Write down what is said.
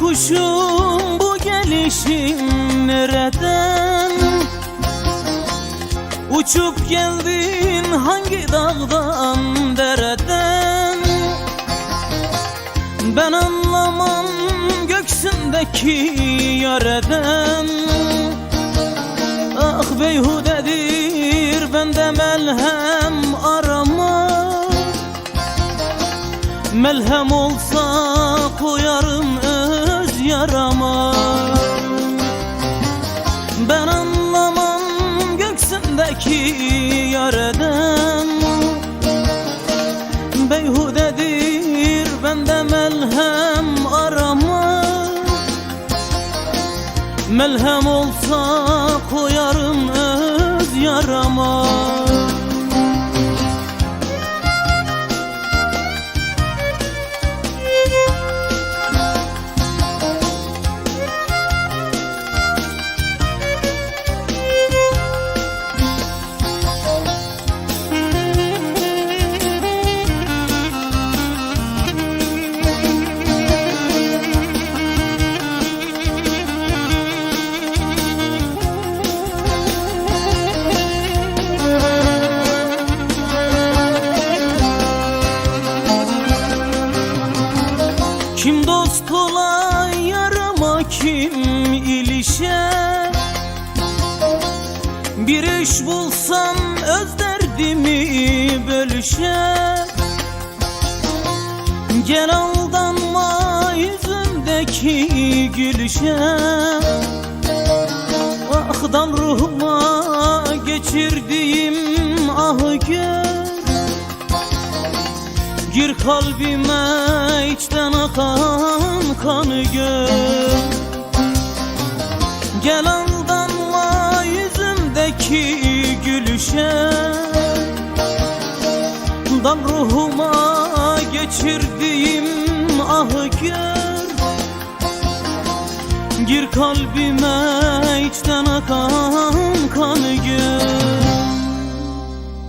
kuşum bu gelişin nereden? Uçup geldin hangi dağdan dereden? Ben anlamam göksündeki yareden. Ah beyhudedir bende melhem arama. Melhem olsa koyarım öz yarama. Ben anlamam göksündeki yareden. Beyhudedir bende melhem arama. Melhem olsa Kim dost ola yarama kim ilişe? Bir iş bulsam öz derdimi bölüşe. Gel aldanma yüzümdeki gülüşe. Ahdan ruhuma geçirdiğim ahı gör Gir kalbime içten kanı gör. Gel aldanma yüzümdeki gülüşe. Dam ruhuma geçirdiğim ahı gör. Gir kalbime içten akan kanı gör